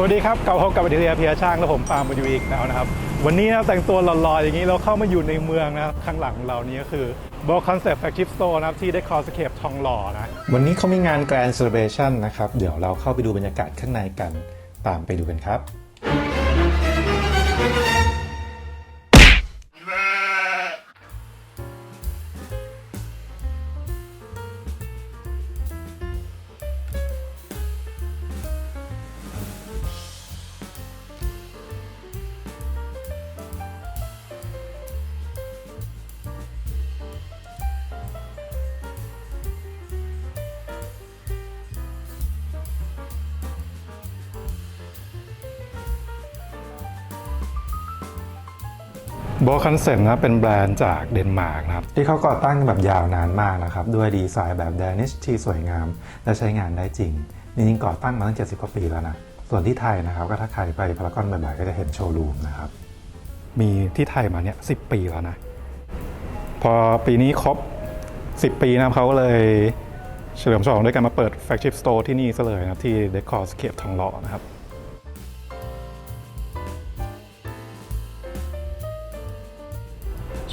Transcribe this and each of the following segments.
สวัสดีครับกลับพบกับวิทยาเพียช่างและผมปาล์มมาอยู่อีกแล้วนะครับ วันนี้นะแต่งตัวหล่อๆ อย่างนี้เราเข้ามาอยู่ในเมืองนะครับข้างหลังเรานี้ก็คือ b o Concept Flagship Store นะครับที่ได้คอสเคปทองหล่อนะ วันนี้เขามีงาน Grand Celebration นะครับ เดี๋ยวเราเข้าไปดูบรรยากาศข้างในกัน ตามไปดูกันครับ b o Concept นะเป็นแบรนด์จากเดนมาร์กนะครับ ที่เขาก่อตั้งแบบยาวนานมากนะครับ ด้วยดีไซน์แบบแดนิชที่สวยงาม และใช้งานได้จริงจริงๆก่อตั้งมาตั้ง 70 กว่าปีแล้วนะ ส่วนที่ไทยนะครับ ก็ถ้าใครไปพารากอนบ่อยๆก็จะเห็นโชว์รูมนะครับ มีที่ไทยมาเนี่ยสิปีแล้วนะ พอปีนี้ครบ 10 ปีนะเขาก็เลยเฉลิมฉลองด้วยการมาเปิด Flagship Store ที่นี่ซะเลยนะครับที่ Decor Scape ทองหล่อนะครับ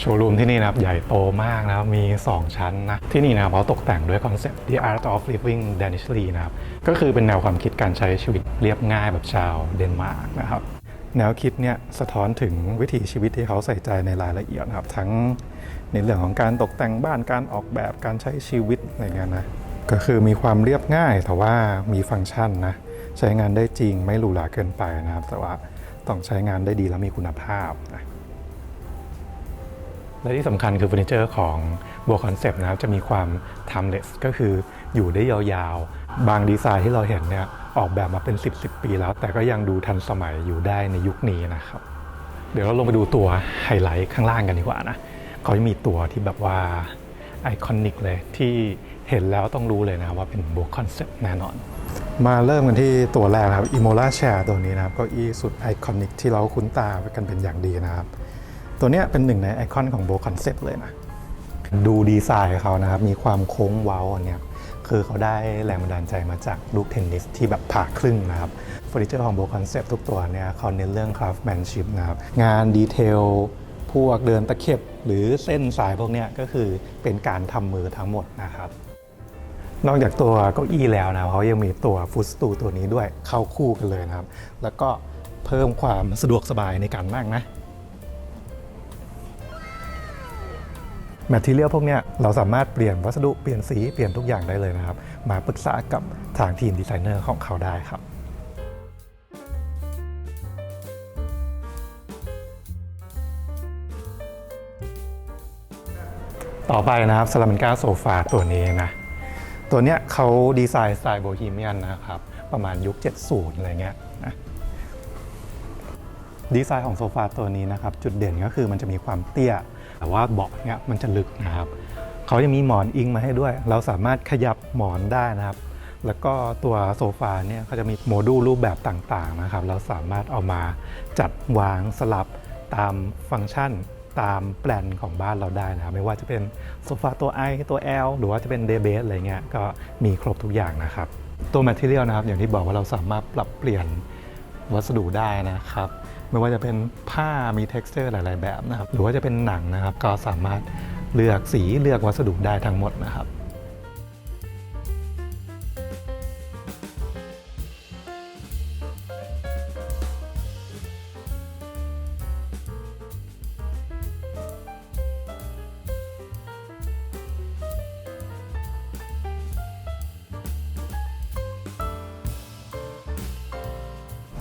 ชว์รูมที่นี่นะครับใหญ่โตมากนะครับมี 2 ชั้นนะที่นี่นะครับเขาตกแต่งด้วยคอนเซ็ปต์ The Art of Living Danishly นะครับก็คือเป็นแนวความคิดการใช้ชีวิตเรียบง่ายแบบชาวเดนมาร์กนะครับแนวคิดเนี่ยสะท้อนถึงวิถีชีวิตที่เขาใส่ใจในรายละเอียดนะครับ ทั้งในเรื่องของการตกแต่งบ้านการออกแบบการใช้ชีวิตอะไรเงี้ยนะก็คือมีความเรียบง่ายแต่ว่ามีฟังก์ชันนะใช้งานได้จริงไม่หรูหราเกินไปนะครับ แต่ว่าต้องใช้งานได้ดีและมีคุณภาพนะ และที่สำคัญคือเฟอร์นิเจอร์ของบัวคอนเซปต์นะครับจะมีความ timeless ก็คืออยู่ได้ยาวๆ บางดีไซน์ที่เราเห็นเนี่ยออกแบบมาเป็น 10 10ปีแล้ว แต่ก็ยังดูทันสมัยอยู่ได้ในยุคนี้นะครับ เดี๋ยวเราลงไปดูตัวไฮไลท์ข้างล่างกันดีกว่านะเขาจะมีตัวที่แบบว่าไอคอนิกเลยที่เห็นแล้วต้องรู้เลยนะว่าเป็นบัวคอนเซปต์แน่นอน มาเริ่มกันที่ตัวแรกครับ Imola Chair ตัวนี้นะครับเก็อี้สุดไอคอนิกที่เราคุ้นตากันเป็นอย่างดีนะครับ ตัวเนี้ยเป็นหนึ่งในไอคอนของโบคอนเซปต์เลยนะ ดูดีไซน์เขานะครับ มีความโค้งเว้าเนี้ยคือเขาได้แรงบันดาลใจมาจากลูกเทนนิสที่แบบผ่าครึ่งนะครับเฟอร์นิเจอร์ของโบคอนเซปต์ทุกตัวเนี่ยเขาเน้นเรื่องคราฟแมนชิพนะครับ งานดีเทล พวกเดินตะเข็บ หรือเส้นสายพวกนี้ก็คือเป็นการทำมือทั้งหมดนะครับนอกจากตัวเก้าอี้แล้วนะเขายังมีตัวฟุตสตูตัวนี้ด้วยเข้าคู่กันเลยนะครับ แล้วก็เพิ่มความสะดวกสบายในการนั่งนะ แมทเทียลพวกเนี้ยเราสามารถเปลี่ยนวัสดุเปลี่ยนสีเปลี่ยนทุกอย่างได้เลยนะครับ มาปรึกษากับทางทีมดีไซเนอร์ของเขาได้ครับต่อไปนะครับซาลามันกาโซฟาตัวนี้นะ ตัวเนี้ยเขาดีไซน์สไตล์โบฮีเมียนนะครับ ประมาณยุค 70 อะไรเงี้ยนะดีไซน์ของโซฟาตัวนี้นะครับ จุดเด่นก็คือมันจะมีความเตี้ย แต่ว่าเบาะเนี่ยมันจะลึกนะครับเขายังมีหมอนอิงมาให้ด้วย เราสามารถขยับหมอนได้นะครับ แล้วก็ตัวโซฟาเนี่ยเขาจะมีโมดูลรูปแบบต่างๆนะครับ เราสามารถเอามาจัดวางสลับตามฟังก์ชันตามแปลนของบ้านเราได้นะครับ ไม่ว่าจะเป็นโซฟาตัว I ตัว L หรือว่าจะเป็นเดเบสอะไรเงี้ยก็มีครบทุกอย่างนะครับ ตัว Material นะครับอย่างที่บอกว่าเราสามารถปรับเปลี่ยน วัสดุได้นะครับ ไม่ว่าจะเป็นผ้ามี t e x t อร์หลาย ๆ แบบนะครับ หรือว่าจะเป็นหนังนะครับ ก็สามารถเลือกสีเลือกวัสดุได้ทั้งหมดนะครับ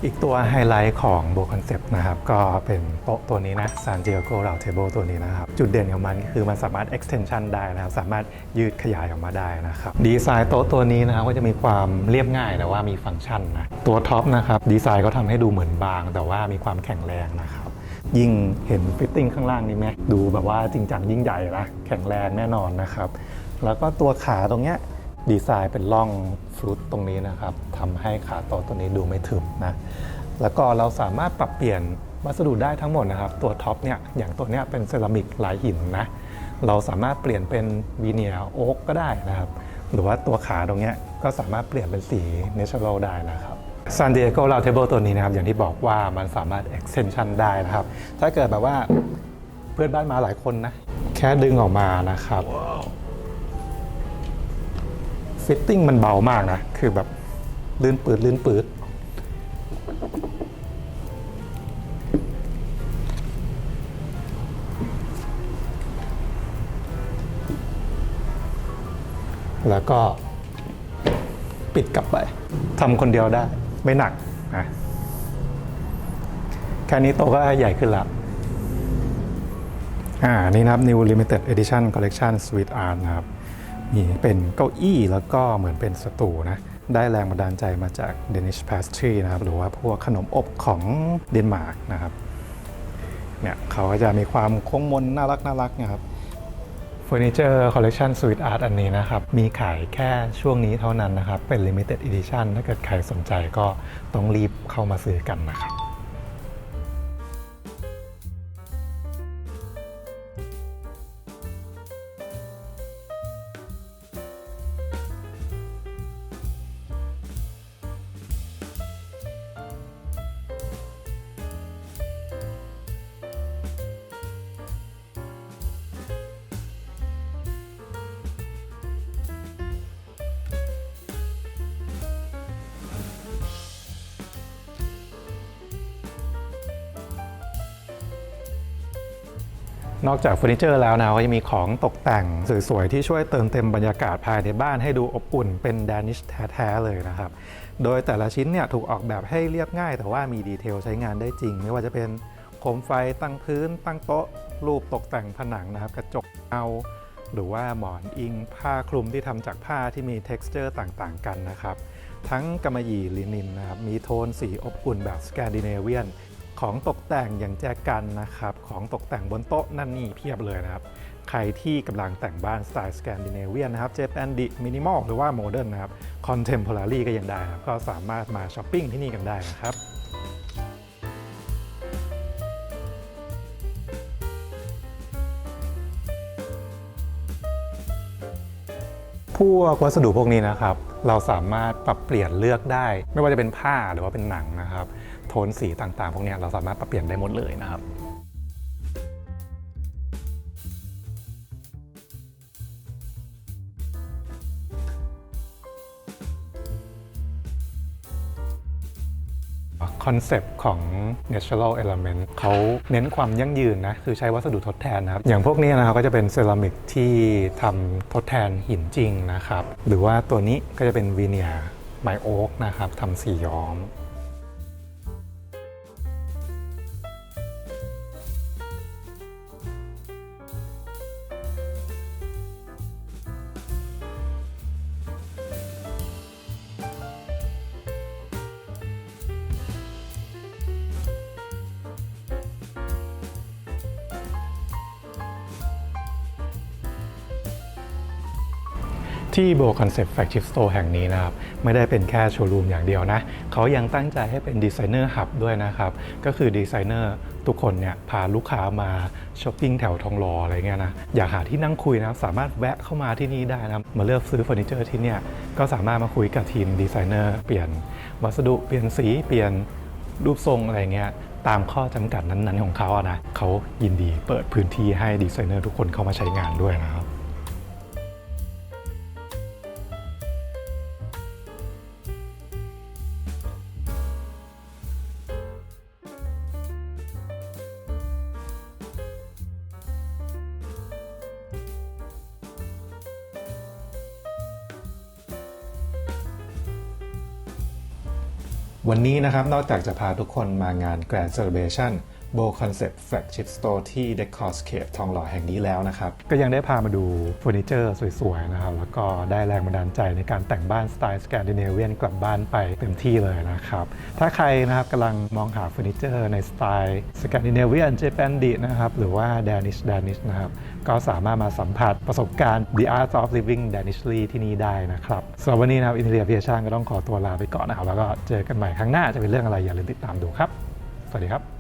อีกตัวไฮไลท์ของโบคอนเซปต์นะครับ ก็เป็นโต๊ะตัวนี้นะ San Diego Round Table ตัวนี้นะครับ จุดเด่นของมันก็คือมันสามารถ extension ได้นะครับ สามารถยืดขยายออกมาได้นะครับ ดีไซน์โต๊ะตัวนี้นะครับก็จะมีความเรียบง่ายแต่ว่ามีฟังก์ชันนะตัวท็อปนะครับ ดีไซน์ก็ทำให้ดูเหมือนบาง แต่ว่ามีความแข็งแรงนะครับยิ่งเห็นฟิตติ้งข้างล่างนี่ไหมดูแบบว่าจริงจังยิ่งใหญ่นะแข็งแรงแน่นอนนะครับ แล้วก็ตัวขาตรงเนี้ยดีไซน์เป็นร่อง ลุตตรงนี้นะครับทำให้ขาต๊ะตัวนี้ดูไม่ถึงนะแล้วก็เราสามารถปรับเปลี่ยนวัสดุได้ทั้งหมดนะครับ ตัวท็อปเนี่ยอย่างตัวเนี้ยเป็นเซรามิกลายหินนะเราสามารถเปลี่ยนเป็นวีเนียโอ๊กก็ได้นะครับ หรือว่าตัวขาตรงเนี้ยก็สามารถเปลี่ยนเป็นสีเนเชอรัลได้นะครับ San Diego Round Table ตัวนี้นะครับ อย่างที่บอกว่ามันสามารถ extension ได้นะครับ ถ้าเกิดแบบว่าเพื่อนบ้านมาหลายคนนะ แค่ดึงออกมานะครับ ฟิตติ้งมันเบามากนะ คือแบบลื่นปืดลื่นปืดแล้วก็ปิดกลับไปทำคนเดียวได้ไม่หนักนะแค่นี้โตก็ใหญ่ขึ้นละอ่า นี่นะครับ New Limited Edition Collection Sweet Art นะครับ มีเป็นเก้าอี้แล้วก็เหมือนเป็นสตูนะได้แรงบันดาลใจมาจาก Danish Pastry นะครับ หรือว่าพวกขนมอบของเดนมาร์กนะครับเนี่ยเขาก็จะมีความโค้งมนน่ารักน่ารักนะครับเฟอร์นิเจอร์คอลเล t ชันสวีทอาร์ตอันนี้นะครับ มีขายแค่ช่วงนี้เท่านั้นนะครับ เป็น Limited Edition ถ้าเกิดใครสนใจก็ต้องรีบเข้ามาซื้อกันนะครับ นอกจากเฟอร์นิเจอร์แล้วนะก็ยังมีของตกแต่งสวยๆที่ช่วยเติมเต็มบรรยากาศภายในบ้านให้ดูอบอุ่นเป็นดานิชแท้ๆเลยนะครับ โดยแต่ละชิ้นเนี่ยถูกออกแบบให้เรียบง่าย แต่ว่ามีดีเทลใช้งานได้จริง ไม่ว่าจะเป็นโคมไฟตั้งพื้น ตั้งโต๊ะ รูปตกแต่งผนังนะครับ กระจกเงาหรือว่าหมอนอิงผ้าคลุมที่ทำจากผ้าที่มี t e x t อร์ต่างๆ กันนะครับ ทั้งกำมะหยี่ลินินนะครับมีโทนสีอบอุ่นแบบสแกนดิเนเวียน ของตกแต่งอย่างแจกันนะครับ ของตกแต่งบนโต๊ะนั่นนี่เพียบเลยนะครับ ใครที่กำลังแต่งบ้านสไตล์สแกนดิเนเวียนนะครับเจแปนดิมินิมอลหรือว่าโมเดิร์นนะครับคอนเทมพอรารีก็ยังได้นะครับ ก็สามารถมาช้อปปิ้งที่นี่กันได้นะครับพวกวัสดุพวกนี้นะครับ เราสามารถปรับเปลี่ยนเลือกได้ ไม่ว่าจะเป็นผ้าหรือว่าเป็นหนังนะครับ ทนสีต่างๆ พวกนี้เราสามารถปรับเปลี่ยนได้หมดเลยนะครับคอนเซปต์ของ natural element เขาเน้นความยั่งยืนนะ คือใช้วัสดุทดแทนนะครับ อย่างพวกนี้นะครับก็จะเป็นเซรามิกที่ทำทดแทนหินจริงนะครับ หรือว่าตัวนี้ก็จะเป็นวีเนียไมโอ๊กนะครับทำสีย้อม ที่โบคอนเซปต์แฟ g ชิ p สโตร์แห่งนี้นะครับ ไม่ได้เป็นแค่โชว์รูมอย่างเดียวนะ เขายังตั้งใจให้เป็นดีไซเนอร์หับด้วยนะครับ ก็คือดีไซเนอร์ทุกคนเนี่ยพาลูกค้ามาช้อปปิ้งแถวทองหล่ออะไรเงี้ยนะ อยากหาที่นั่งคุยนะครับ สามารถแวะเข้ามาที่นี่ได้นะมาเลือกซื้อเฟอร์นิเจอร์ที่เนี่ยก็สามารถมาคุยกับทีมดีไซเนอร์เปลี่ยนวัสดุเปลี่ยนสีเปลี่ยนรูปทรงอะไรเงี้ยตามข้อจำกัดนั้นๆของเขาอะนะเขายินดีเปิดพื้นที่ให้ดีไซเนอร์ทุกคนเข้ามาใช้งานด้วยนะครับ วันนี้นะครับนอกจากจะพาทุกคนมางาน Grand Celebration b o Concept Flagship Store ที่ Decorscape ทองหล่อแห่งนี้แล้วนะครับ ก็ยังได้พามาดูเฟอร์นิเจอร์สวยๆนะครับ แล้วก็ได้แรงบันดาลใจในการแต่งบ้านสไตล์สแกนดิเนเวียนกลับบ้านไปเต็มที่เลยนะครับ ถ้าใครนะครับกำลังมองหาเฟอร์นิเจอร์ในสไตล์สแกนดิเนเวียนเจแปนดินะครับ หรือว่า Danish Danish นะครับ ก็สามารถมาสัมผัสประสบการณ์ The Art of Living Danishly ที่นี่ได้นะครับสำหรับวันนี้นะครับอินเทเลียพิชานก็ต้องขอตัวลาไปก่อนนะครับแล้วก็เจอกันใหม่ครั้งหน้าจะเป็นเรื่องอะไรอย่าลืมติดตามดูครับ สวัสดีครับ